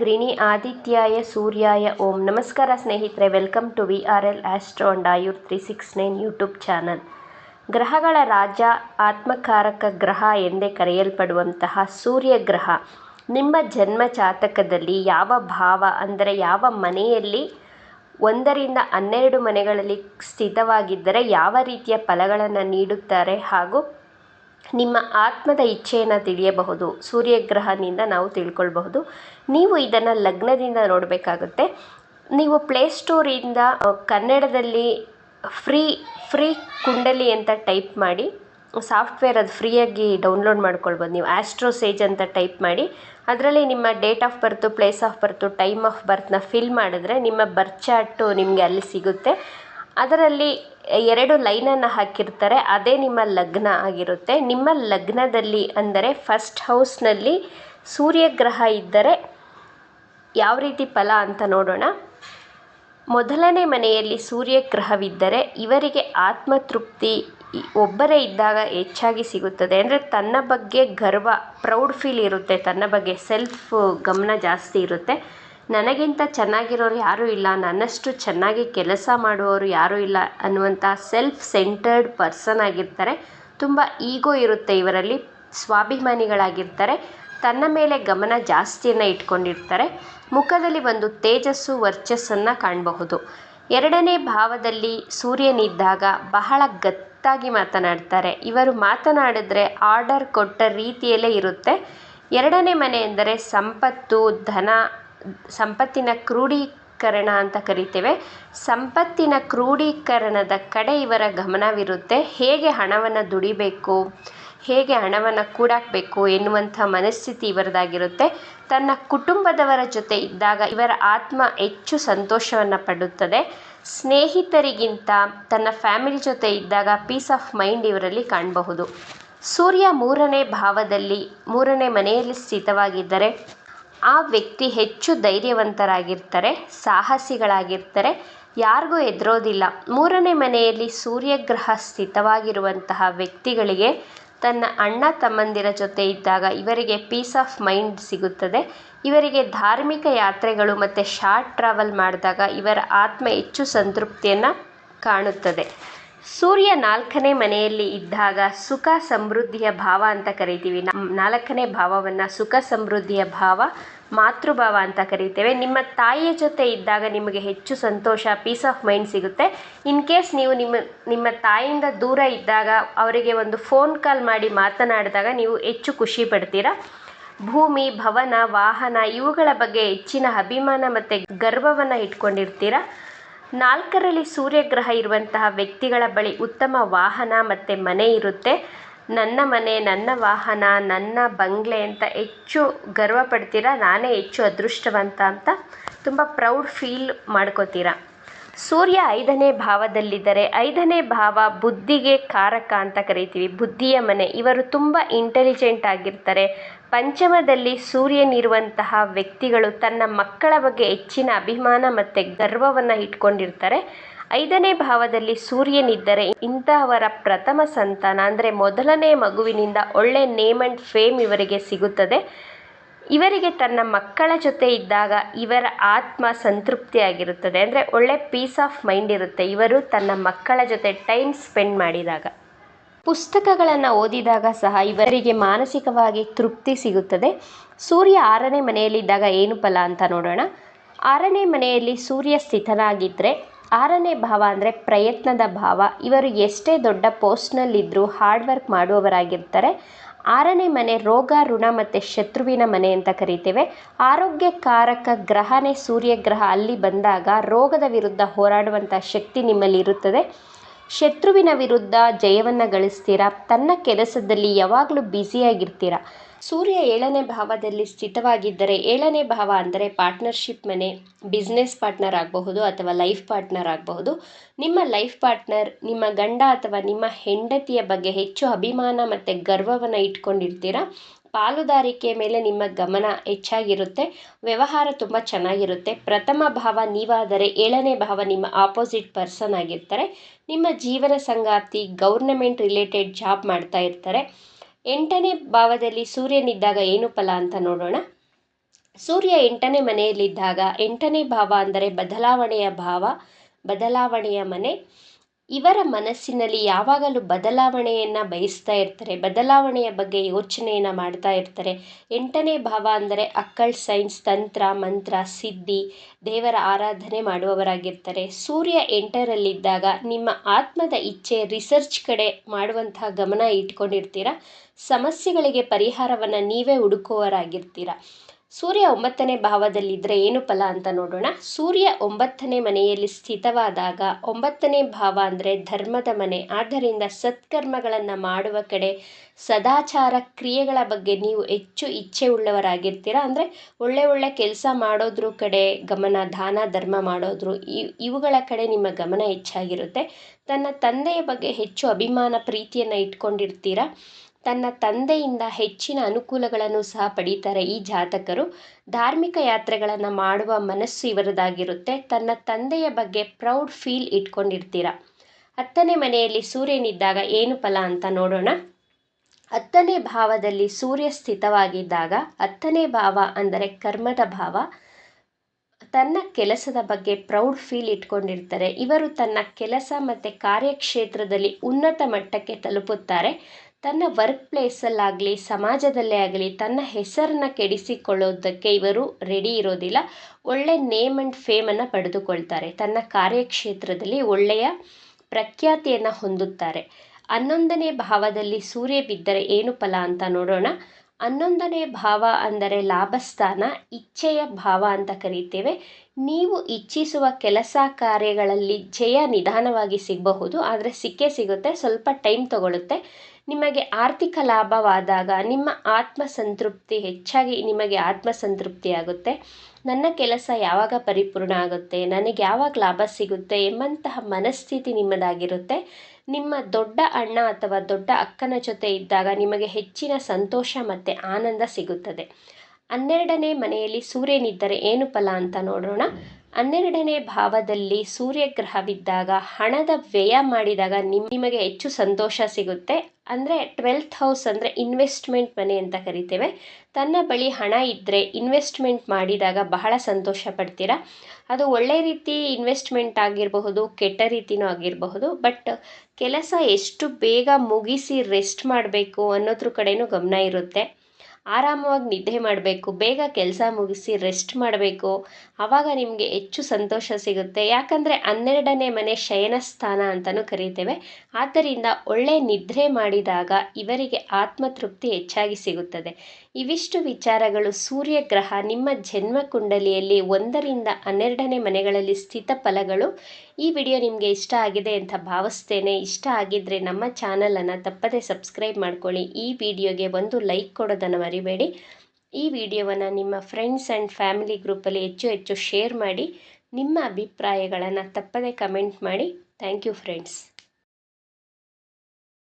ಗೃಣಿ ಆದಿತ್ಯಾಯ ಸೂರ್ಯಾಯ, ಓಂ ನಮಸ್ಕಾರ ಸ್ನೇಹಿತರೆ. Welcome to V R L astro and Ayur three six nine YouTube channel ಗ್ರಹಗಳ ರಾಜ, ಆತ್ಮಕಾರಕ ಗ್ರಹ ಎಂದೇ ಕರೆಯಲ್ಪಡುವಂತಹ ಸೂರ್ಯ ಗ್ರಹ, ನಿಮ್ಮ ಜನ್ಮ ಜಾತಕದಲ್ಲಿ ಯಾವ ಭಾವ, ಅಂದರೆ ಯಾವ ಮನೆಯಲ್ಲಿ ಒಂದರಿಂದ ಹನ್ನೆರಡು ಮನೆಗಳಲ್ಲಿ ಸ್ಥಿತವಾಗಿದ್ದರೆ ಯಾವ ರೀತಿಯ ಫಲಗಳನ್ನು ನೀಡುತ್ತಾರೆ ಹಾಗೂ ನಿಮ್ಮ ಆತ್ಮದ ಇಚ್ಛೆಯನ್ನು ತಿಳಿಯಬಹುದು ಸೂರ್ಯಗ್ರಹನಿಂದ ನಾವು ತಿಳ್ಕೊಳ್ಬಹುದು. ನೀವು ಇದನ್ನು ಲಗ್ನದಿಂದ ನೋಡಬೇಕಾಗುತ್ತೆ. ನೀವು ಪ್ಲೇಸ್ಟೋರಿಂದ ಕನ್ನಡದಲ್ಲಿ ಫ್ರೀ ಫ್ರೀ ಕುಂಡಲಿ ಅಂತ ಟೈಪ್ ಮಾಡಿ, ಸಾಫ್ಟ್ವೇರ್ ಅದು ಫ್ರೀಯಾಗಿ ಡೌನ್ಲೋಡ್ ಮಾಡ್ಕೊಳ್ಬೋದು. ನೀವು ಆಸ್ಟ್ರೋಸೇಜ್ ಅಂತ ಟೈಪ್ ಮಾಡಿ, ಅದರಲ್ಲಿ ನಿಮ್ಮ date of birth, place of birth, time of ಬರ್ತ್ನ fill ಮಾಡಿದ್ರೆ ನಿಮ್ಮ ಬರ್ತ್ ಚಾರ್ಟು ನಿಮಗೆ ಅಲ್ಲಿ ಸಿಗುತ್ತೆ. ಅದರಲ್ಲಿ ಎರಡು ಲೈನನ್ನು ಹಾಕಿರ್ತಾರೆ. ಅದೇ ನಿಮ್ಮ ಲಗ್ನ ಆಗಿರುತ್ತೆ. ನಿಮ್ಮ ಲಗ್ನದಲ್ಲಿ ಅಂದರೆ ಫಸ್ಟ್ ಹೌಸ್ನಲ್ಲಿ ಸೂರ್ಯಗ್ರಹ ಇದ್ದರೆ ಯಾವ ರೀತಿ ಫಲ ಅಂತ ನೋಡೋಣ. ಮೊದಲನೇ ಮನೆಯಲ್ಲಿ ಸೂರ್ಯಗ್ರಹವಿದ್ದರೆ ಇವರಿಗೆ ಆತ್ಮತೃಪ್ತಿ ಒಬ್ಬರೇ ಇದ್ದಾಗ ಹೆಚ್ಚಾಗಿ ಸಿಗುತ್ತದೆ. ಅಂದರೆ ತನ್ನ ಬಗ್ಗೆ ಗರ್ವ ಪ್ರೌಡ್ ಫೀಲ್ ಇರುತ್ತೆ. ತನ್ನ ಬಗ್ಗೆ ಸೆಲ್ಫ್ ಗಮನ ಜಾಸ್ತಿ ಇರುತ್ತೆ. ನನಗಿಂತ ಚೆನ್ನಾಗಿರೋರು ಯಾರೂ ಇಲ್ಲ, ನನ್ನಷ್ಟು ಚೆನ್ನಾಗಿ ಕೆಲಸ ಮಾಡುವವರು ಯಾರೂ ಇಲ್ಲ ಅನ್ನುವಂಥ ಸೆಲ್ಫ್ ಸೆಂಟರ್ಡ್ ಪರ್ಸನ್ ಆಗಿರ್ತಾರೆ. ತುಂಬ ಈಗೋ ಇರುತ್ತೆ ಇವರಲ್ಲಿ, ಸ್ವಾಭಿಮಾನಿಗಳಾಗಿರ್ತಾರೆ. ತನ್ನ ಮೇಲೆ ಗಮನ ಜಾಸ್ತಿಯನ್ನು ಇಟ್ಕೊಂಡಿರ್ತಾರೆ. ಮುಖದಲ್ಲಿ ಒಂದು ತೇಜಸ್ಸು, ವರ್ಚಸ್ಸನ್ನು ಕಾಣಬಹುದು. ಎರಡನೇ ಭಾವದಲ್ಲಿ ಸೂರ್ಯನಿದ್ದಾಗ ಬಹಳ ಗತ್ತಾಗಿ ಮಾತನಾಡ್ತಾರೆ. ಇವರು ಮಾತನಾಡಿದ್ರೆ ಆರ್ಡರ್ ಕೊಟ್ಟ ರೀತಿಯಲ್ಲೇ ಇರುತ್ತೆ. ಎರಡನೇ ಮನೆ ಎಂದರೆ ಸಂಪತ್ತು, ಧನ ಸಂಪತ್ತಿನ ಕ್ರೋಢೀಕರಣ ಅಂತ ಕರಿತೇವೆ. ಸಂಪತ್ತಿನ ಕ್ರೋಢೀಕರಣದ ಕಡೆ ಇವರ ಗಮನವಿರುತ್ತೆ. ಹೇಗೆ ಹಣವನ್ನು ದುಡಿಬೇಕು, ಹೇಗೆ ಹಣವನ್ನು ಕೂಡಾಕಬೇಕು ಎನ್ನುವಂಥ ಮನಸ್ಥಿತಿ ಇವರದಾಗಿರುತ್ತೆ. ತನ್ನ ಕುಟುಂಬದವರ ಜೊತೆ ಇದ್ದಾಗ ಇವರ ಆತ್ಮ ಹೆಚ್ಚು ಸಂತೋಷವನ್ನು ಪಡುತ್ತದೆ. ಸ್ನೇಹಿತರಿಗಿಂತ ತನ್ನ ಫ್ಯಾಮಿಲಿ ಜೊತೆ ಇದ್ದಾಗ ಪೀಸ್ ಆಫ್ ಮೈಂಡ್ ಇವರಲ್ಲಿ ಕಾಣಬಹುದು. ಸೂರ್ಯ ಮೂರನೇ ಭಾವದಲ್ಲಿ, ಮೂರನೇ ಮನೆಯಲ್ಲಿ ಸ್ಥಿತವಾಗಿದ್ದರೆ ಆ ವ್ಯಕ್ತಿ ಹೆಚ್ಚು ಧೈರ್ಯವಂತರಾಗಿರ್ತಾರೆ, ಸಾಹಸಿಗಳಾಗಿರ್ತಾರೆ, ಯಾರಿಗೂ ಹೆದರೋದಿಲ್ಲ. ಮೂರನೇ ಮನೆಯಲ್ಲಿ ಸೂರ್ಯಗ್ರಹ ಸ್ಥಿತವಾಗಿರುವಂತಹ ವ್ಯಕ್ತಿಗಳಿಗೆ ತನ್ನ ಅಣ್ಣ ತಮ್ಮಂದಿರ ಜೊತೆ ಇದ್ದಾಗ ಇವರಿಗೆ ಪೀಸ್ ಆಫ್ ಮೈಂಡ್ ಸಿಗುತ್ತದೆ. ಇವರಿಗೆ ಧಾರ್ಮಿಕ ಯಾತ್ರೆಗಳು ಮತ್ತು ಶಾರ್ಟ್ ಟ್ರಾವೆಲ್ ಮಾಡಿದಾಗ ಇವರ ಆತ್ಮ ಹೆಚ್ಚು ಸಂತೃಪ್ತಿಯನ್ನು ಕಾಣುತ್ತದೆ. ಸೂರ್ಯ ನಾಲ್ಕನೇ ಮನೆಯಲ್ಲಿ ಇದ್ದಾಗ ಸುಖ ಸಮೃದ್ಧಿಯ ಭಾವ ಅಂತ ಕರಿತೀವಿ. ನಾಲ್ಕನೇ ಭಾವವನ್ನು ಸುಖ ಸಮೃದ್ಧಿಯ ಭಾವ, ಮಾತೃಭಾವ ಅಂತ ಕರಿತೇವೆ. ನಿಮ್ಮ ತಾಯಿಯ ಜೊತೆ ಇದ್ದಾಗ ನಿಮಗೆ ಹೆಚ್ಚು ಸಂತೋಷ ಪೀಸ್ ಆಫ್ ಮೈಂಡ್ ಸಿಗುತ್ತೆ. ಇನ್ ಕೇಸ್ ನೀವು ನಿಮ್ಮ ನಿಮ್ಮ ತಾಯಿಯಿಂದ ದೂರ ಇದ್ದಾಗ ಅವರಿಗೆ ಒಂದು ಫೋನ್ ಕಾಲ್ ಮಾಡಿ ಮಾತನಾಡಿದಾಗ ನೀವು ಹೆಚ್ಚು ಖುಷಿ ಪಡ್ತೀರಾ? ಭೂಮಿ, ಭವನ, ವಾಹನ ಇವುಗಳ ಬಗ್ಗೆ ಹೆಚ್ಚಿನ ಅಭಿಮಾನ ಮತ್ತು ಗರ್ವವನ್ನು ಇಟ್ಕೊಂಡಿರ್ತೀರ? ನಾಲ್ಕರಲ್ಲಿ ಸೂರ್ಯಗ್ರಹ ಇರುವಂತಹ ವ್ಯಕ್ತಿಗಳ ಬಳಿ ಉತ್ತಮ ವಾಹನ ಮತ್ತು ಮನೆ ಇರುತ್ತೆ. ನನ್ನ ಮನೆ, ನನ್ನ ವಾಹನ, ನನ್ನ ಬಂಗಲೆ ಅಂತ ಹೆಚ್ಚು ಗರ್ವ ಪಡ್ತೀರ ನಾನೇ ಹೆಚ್ಚು ಅದೃಷ್ಟವಂತ ಅಂತ ತುಂಬ ಪ್ರೌಡ್ ಫೀಲ್ ಮಾಡ್ಕೋತೀರ? ಸೂರ್ಯ ಐದನೇ ಭಾವದಲ್ಲಿದ್ದರೆ ಐದನೇ ಭಾವ ಬುದ್ಧಿಗೆ ಕಾರಕ ಅಂತ ಕರಿತೀವಿ. ಬುದ್ಧಿಯ ಮನೆ. ಇವರು ತುಂಬ ಇಂಟೆಲಿಜೆಂಟ್ ಆಗಿರ್ತಾರೆ. ಪಂಚಮದಲ್ಲಿ ಸೂರ್ಯನಿರುವಂತಹ ವ್ಯಕ್ತಿಗಳು ತನ್ನ ಮಕ್ಕಳ ಬಗ್ಗೆ ಹೆಚ್ಚಿನ ಅಭಿಮಾನ ಮತ್ತು ಗರ್ವವನ್ನು ಇಟ್ಕೊಂಡಿರ್ತಾರೆ. ಐದನೇ ಭಾವದಲ್ಲಿ ಸೂರ್ಯನಿದ್ದರೆ ಇಂತಹವರ ಪ್ರಥಮ ಸಂತಾನ ಅಂದರೆ ಮೊದಲನೇ ಮಗುವಿನಿಂದ ಒಳ್ಳೆ ನೇಮ್ ಆ್ಯಂಡ್ ಫೇಮ್ ಇವರಿಗೆ ಸಿಗುತ್ತದೆ. ಇವರಿಗೆ ತನ್ನ ಮಕ್ಕಳ ಜೊತೆ ಇದ್ದಾಗ ಇವರ ಆತ್ಮ ಸಂತೃಪ್ತಿಯಾಗಿರುತ್ತದೆ. ಅಂದರೆ ಒಳ್ಳೆ ಪೀಸ್ ಆಫ್ ಮೈಂಡ್ ಇರುತ್ತೆ. ಇವರು ತನ್ನ ಮಕ್ಕಳ ಜೊತೆ ಟೈಮ್ ಸ್ಪೆಂಡ್ ಮಾಡಿದಾಗ. ಪುಸ್ತಕಗಳನ್ನು ಓದಿದಾಗ ಸಹ ಇವರಿಗೆ ಮಾನಸಿಕವಾಗಿ ತೃಪ್ತಿ ಸಿಗುತ್ತದೆ. ಸೂರ್ಯ ಆರನೇ ಮನೆಯಲ್ಲಿದ್ದಾಗ ಏನು ಫಲ ಅಂತ ನೋಡೋಣ. ಆರನೇ ಮನೆಯಲ್ಲಿ ಸೂರ್ಯ ಸ್ಥಿತನಾಗಿದ್ದರೆ ಆರನೇ ಭಾವ ಅಂದರೆ ಪ್ರಯತ್ನದ ಭಾವ. ಇವರು ಎಷ್ಟೇ ದೊಡ್ಡ ಪೋಸ್ಟ್ನಲ್ಲಿದ್ದರೂ ಹಾರ್ಡ್ ವರ್ಕ್ ಮಾಡುವವರಾಗಿರ್ತಾರೆ. ಆರನೇ ಮನೆ ರೋಗ, ಋಣ ಮತ್ತು ಶತ್ರುವಿನ ಮನೆ ಅಂತ ಕರಿತೇವೆ. ಆರೋಗ್ಯಕಾರಕ ಗ್ರಹನೇ ಸೂರ್ಯಗ್ರಹ. ಅಲ್ಲಿ ಬಂದಾಗ ರೋಗದ ವಿರುದ್ಧ ಹೋರಾಡುವಂಥ ಶಕ್ತಿ ನಿಮ್ಮಲ್ಲಿ ಇರುತ್ತದೆ. ಶತ್ರುವಿನ ವಿರುದ್ಧ ಜಯವನ್ನು ಗಳಿಸ್ತೀರಾ? ತನ್ನ ಕೆಲಸದಲ್ಲಿ ಯಾವಾಗಲೂ ಬ್ಯುಸಿಯಾಗಿರ್ತೀರ? ಸೂರ್ಯ ಏಳನೇ ಭಾವದಲ್ಲಿ ಸ್ಥಿತವಾಗಿದ್ದರೆ ಏಳನೇ ಭಾವ ಅಂದರೆ ಪಾರ್ಟ್ನರ್ಶಿಪ್ ಮನೆ, ಬಿಸ್ನೆಸ್ ಪಾರ್ಟ್ನರ್ ಆಗಬಹುದು ಅಥವಾ ಲೈಫ್ ಪಾರ್ಟ್ನರ್ ಆಗಬಹುದು. ನಿಮ್ಮ ಲೈಫ್ ಪಾರ್ಟ್ನರ್, ನಿಮ್ಮ ಗಂಡ ಅಥವಾ ನಿಮ್ಮ ಹೆಂಡತಿಯ ಬಗ್ಗೆ ಹೆಚ್ಚು ಅಭಿಮಾನ ಮತ್ತು ಗರ್ವವನ್ನು ಇಟ್ಕೊಂಡಿರ್ತೀರ? ಪಾಲುದಾರಿಕೆ ಮೇಲೆ ನಿಮ್ಮ ಗಮನ ಹೆಚ್ಚಾಗಿರುತ್ತೆ. ವ್ಯವಹಾರ ತುಂಬ ಚೆನ್ನಾಗಿರುತ್ತೆ. ಪ್ರಥಮ ಭಾವ ನೀವಾದರೆ ಏಳನೇ ಭಾವ ನಿಮ್ಮ ಆಪೋಸಿಟ್ ಪರ್ಸನ್ ಆಗಿರ್ತಾರೆ. ನಿಮ್ಮ ಜೀವನ ಸಂಗಾತಿ ಗೌರ್ನಮೆಂಟ್ ರಿಲೇಟೆಡ್ ಜಾಬ್ ಮಾಡ್ತಾ ಇರ್ತಾರೆ. ಎಂಟನೇ ಭಾವದಲ್ಲಿ ಸೂರ್ಯನಿದ್ದಾಗ ಏನು ಫಲ ಅಂತ ನೋಡೋಣ. ಸೂರ್ಯ ಎಂಟನೇ ಮನೆಯಲ್ಲಿದ್ದಾಗ ಎಂಟನೇ ಭಾವ ಅಂದರೆ ಬದಲಾವಣೆಯ ಭಾವ, ಬದಲಾವಣೆಯ ಮನೆ. ಇವರ ಮನಸ್ಸಿನಲ್ಲಿ ಯಾವಾಗಲೂ ಬದಲಾವಣೆಯನ್ನು ಬಯಸ್ತಾ ಇರ್ತಾರೆ. ಬದಲಾವಣೆಯ ಬಗ್ಗೆ ಯೋಚನೆಯನ್ನು ಮಾಡ್ತಾ ಇರ್ತಾರೆ. ಎಂಟನೇ ಭಾವ ಅಂದರೆ ಅಕ್ಕಳ್, ಸೈನ್ಸ್, ತಂತ್ರ, ಮಂತ್ರ, ಸಿದ್ಧಿ, ದೇವರ ಆರಾಧನೆ ಮಾಡುವವರಾಗಿರ್ತಾರೆ. ಸೂರ್ಯ ಎಂಟರಲ್ಲಿದ್ದಾಗ ನಿಮ್ಮ ಆತ್ಮದ ಇಚ್ಛೆ ರಿಸರ್ಚ್ ಕಡೆ ಮಾಡುವಂತಹ ಗಮನ ಇಟ್ಕೊಂಡಿರ್ತೀರ? ಸಮಸ್ಯೆಗಳಿಗೆ ಪರಿಹಾರವನ್ನು ನೀವೇ ಹುಡುಕುವವರಾಗಿರ್ತೀರ? ಸೂರ್ಯ ಒಂಬತ್ತನೇ ಭಾವದಲ್ಲಿದ್ದರೆ ಏನು ಫಲ ಅಂತ ನೋಡೋಣ. ಸೂರ್ಯ ಒಂಬತ್ತನೇ ಮನೆಯಲ್ಲಿ ಸ್ಥಿತವಾದಾಗ ಒಂಬತ್ತನೇ ಭಾವ ಅಂದರೆ ಧರ್ಮದ ಮನೆ. ಆದ್ದರಿಂದ ಸತ್ಕರ್ಮಗಳನ್ನು ಮಾಡುವ ಕಡೆ ಸದಾಚಾರ ಕ್ರಿಯೆಗಳ ಬಗ್ಗೆ ನೀವು ಹೆಚ್ಚು ಇಚ್ಛೆ ಉಳ್ಳವರಾಗಿರ್ತೀರ ಅಂದರೆ ಒಳ್ಳೆ ಒಳ್ಳೆ ಕೆಲಸ ಮಾಡೋದ್ರ ಕಡೆ ಗಮನ, ದಾನ, ಧರ್ಮ ಮಾಡೋದ್ರು ಇವುಗಳ ಕಡೆ ನಿಮ್ಮ ಗಮನ ಹೆಚ್ಚಾಗಿರುತ್ತೆ. ತನ್ನ ತಂದೆಯ ಬಗ್ಗೆ ಹೆಚ್ಚು ಅಭಿಮಾನ, ಪ್ರೀತಿಯನ್ನು ಇಟ್ಕೊಂಡಿರ್ತೀರ? ತನ್ನ ತಂದೆಯಿಂದ ಹೆಚ್ಚಿನ ಅನುಕೂಲಗಳನ್ನು ಸಹ ಪಡೀತಾರೆ ಈ ಜಾತಕರು. ಧಾರ್ಮಿಕ ಯಾತ್ರೆಗಳನ್ನು ಮಾಡುವ ಮನಸ್ಸು ಇವರದಾಗಿರುತ್ತೆ. ತನ್ನ ತಂದೆಯ ಬಗ್ಗೆ ಪ್ರೌಡ್ ಫೀಲ್ ಇಟ್ಕೊಂಡಿರ್ತೀರ? ಹತ್ತನೇ ಮನೆಯಲ್ಲಿ ಸೂರ್ಯನಿದ್ದಾಗ ಏನು ಫಲ ಅಂತ ನೋಡೋಣ. ಹತ್ತನೇ ಭಾವದಲ್ಲಿ ಸೂರ್ಯ ಸ್ಥಿತವಾಗಿದ್ದಾಗ ಹತ್ತನೇ ಭಾವ ಅಂದರೆ ಕರ್ಮದ ಭಾವ. ತನ್ನ ಕೆಲಸದ ಬಗ್ಗೆ ಪ್ರೌಡ್ ಫೀಲ್ ಇಟ್ಕೊಂಡಿರ್ತಾರೆ. ಇವರು ತನ್ನ ಕೆಲಸ ಮತ್ತು ಕಾರ್ಯಕ್ಷೇತ್ರದಲ್ಲಿ ಉನ್ನತ ಮಟ್ಟಕ್ಕೆ ತಲುಪುತ್ತಾರೆ. ತನ್ನ ವರ್ಕ್ ಪ್ಲೇಸಲ್ಲಾಗಲಿ ಸಮಾಜದಲ್ಲೇ ಆಗಲಿ, ತನ್ನ ಹೆಸರನ್ನು ಕೆಡಿಸಿಕೊಳ್ಳೋದಕ್ಕೆ ಇವರು ರೆಡಿ ಇರೋದಿಲ್ಲ. ಒಳ್ಳೆ ನೇಮ್ ಆ್ಯಂಡ್ ಫೇಮನ್ನು ಪಡೆದುಕೊಳ್ತಾರೆ. ತನ್ನ ಕಾರ್ಯಕ್ಷೇತ್ರದಲ್ಲಿ ಒಳ್ಳೆಯ ಪ್ರಖ್ಯಾತಿಯನ್ನು ಹೊಂದುತ್ತಾರೆ. ಹನ್ನೊಂದನೇ ಭಾವದಲ್ಲಿ ಸೂರ್ಯ ಬಿದ್ದರೆ ಏನು ಫಲ ಅಂತ ನೋಡೋಣ. ಹನ್ನೊಂದನೇ ಭಾವ ಅಂದರೆ ಲಾಭಸ್ಥಾನ, ಇಚ್ಛೆಯ ಭಾವ ಅಂತ ಕರೀತೇವೆ. ನೀವು ಇಚ್ಛಿಸುವ ಕೆಲಸ ಕಾರ್ಯಗಳಲ್ಲಿ ಜಯ ನಿಧಾನವಾಗಿ ಸಿಗಬಹುದು, ಆದರೆ ಸಿಕ್ಕೇ ಸಿಗುತ್ತೆ, ಸ್ವಲ್ಪ ಟೈಮ್ ತಗೊಳ್ಳುತ್ತೆ ನಿಮಗೆ ಆರ್ಥಿಕ ಲಾಭವಾದಾಗ ನಿಮ್ಮ ಆತ್ಮಸಂತೃಪ್ತಿ ಹೆಚ್ಚಾಗಿ ನಿಮಗೆ ಆತ್ಮಸಂತೃಪ್ತಿ ಆಗುತ್ತೆ. ನನ್ನ ಕೆಲಸ ಯಾವಾಗ ಪರಿಪೂರ್ಣ ಆಗುತ್ತೆ, ನನಗೆ ಯಾವಾಗ ಲಾಭ ಸಿಗುತ್ತೆ ಎಂಬಂತಹ ಮನಸ್ಥಿತಿ ನಿಮ್ಮದಾಗಿರುತ್ತೆ. ನಿಮ್ಮ ದೊಡ್ಡ ಅಣ್ಣ ಅಥವಾ ದೊಡ್ಡ ಅಕ್ಕನ ಜೊತೆ ಇದ್ದಾಗ ನಿಮಗೆ ಹೆಚ್ಚಿನ ಸಂತೋಷ ಮತ್ತು ಆನಂದ ಸಿಗುತ್ತದೆ. ಹನ್ನೆರಡನೇ ಮನೆಯಲ್ಲಿ ಸೂರ್ಯನಿದ್ದರೆ ಏನು ಫಲ ಅಂತ ನೋಡೋಣ. ಹನ್ನೆರಡನೇ ಭಾವದಲ್ಲಿ ಸೂರ್ಯಗ್ರಹವಿದ್ದಾಗ, ಹಣದ ವ್ಯಯ ಮಾಡಿದಾಗ ನಿಮಗೆ ಹೆಚ್ಚು ಸಂತೋಷ ಸಿಗುತ್ತೆ. ಅಂದರೆ ಟ್ವೆಲ್ತ್ ಹೌಸ್ ಅಂದರೆ ಇನ್ವೆಸ್ಟ್ಮೆಂಟ್ ಮನೆ ಅಂತ ಕರಿತೇವೆ. ತನ್ನ ಬಳಿ ಹಣ ಇದ್ದರೆ ಇನ್ವೆಸ್ಟ್ಮೆಂಟ್ ಮಾಡಿದಾಗ ಬಹಳ ಸಂತೋಷ ಪಡ್ತೀರಾ? ಅದು ಒಳ್ಳೆ ರೀತಿ ಇನ್ವೆಸ್ಟ್ಮೆಂಟ್ ಆಗಿರಬಹುದು, ಕೆಟ್ಟ ರೀತಿಯೂ ಆಗಿರಬಹುದು, ಬಟ್ ಕೆಲಸ ಎಷ್ಟು ಬೇಗ ಮುಗಿಸಿ ರೆಸ್ಟ್ ಮಾಡಬೇಕು ಅನ್ನೋದ್ರ ಕಡೆಯೂ ಗಮನ ಇರುತ್ತೆ. ಆರಾಮವಾಗಿ ನಿದ್ದೆ ಮಾಡಬೇಕು, ಬೇಗ ಕೆಲಸ ಮುಗಿಸಿ ರೆಸ್ಟ್ ಮಾಡಬೇಕು ಆವಾಗ ನಿಮಗೆ ಹೆಚ್ಚು ಸಂತೋಷ ಸಿಗುತ್ತೆ. ಯಾಕಂದರೆ ಹನ್ನೆರಡನೇ ಮನೆ ಶಯನ ಸ್ಥಾನ ಅಂತಲೂ ಕರೀತೇವೆ. ಆದ್ದರಿಂದ ಒಳ್ಳೆ ನಿದ್ರೆ ಮಾಡಿದಾಗ ಇವರಿಗೆ ಆತ್ಮತೃಪ್ತಿ ಹೆಚ್ಚಾಗಿ ಸಿಗುತ್ತದೆ. ಇವಿಷ್ಟು ವಿಚಾರಗಳು ಸೂರ್ಯಗ್ರಹ ನಿಮ್ಮ ಜನ್ಮ ಕುಂಡಲಿಯಲ್ಲಿ ಒಂದರಿಂದ ಹನ್ನೆರಡನೇ ಮನೆಗಳಲ್ಲಿ ಸ್ಥಿತ ಫಲಗಳು. ಈ ವಿಡಿಯೋ ನಿಮಗೆ ಇಷ್ಟ ಆಗಿದೆ ಅಂತ ಭಾವಿಸ್ತೇನೆ. ಇಷ್ಟ ಆಗಿದ್ದರೆ ನಮ್ಮ ಚಾನಲನ್ನು ತಪ್ಪದೇ ಸಬ್ಸ್ಕ್ರೈಬ್ ಮಾಡ್ಕೊಳ್ಳಿ. ಈ ವಿಡಿಯೋಗೆ ಒಂದು ಲೈಕ್ ಕೊಡೋದನ್ನು ಮರಿಬೇಡಿ. ಈ ವಿಡಿಯೋವನ್ನು ನಿಮ್ಮ ಫ್ರೆಂಡ್ಸ್ ಆ್ಯಂಡ್ ಫ್ಯಾಮಿಲಿ ಗ್ರೂಪಲ್ಲಿ ಹೆಚ್ಚು ಹೆಚ್ಚು ಶೇರ್ ಮಾಡಿ ನಿಮ್ಮ ಅಭಿಪ್ರಾಯಗಳನ್ನು ತಪ್ಪದೇ ಕಮೆಂಟ್ ಮಾಡಿ. Thank you friends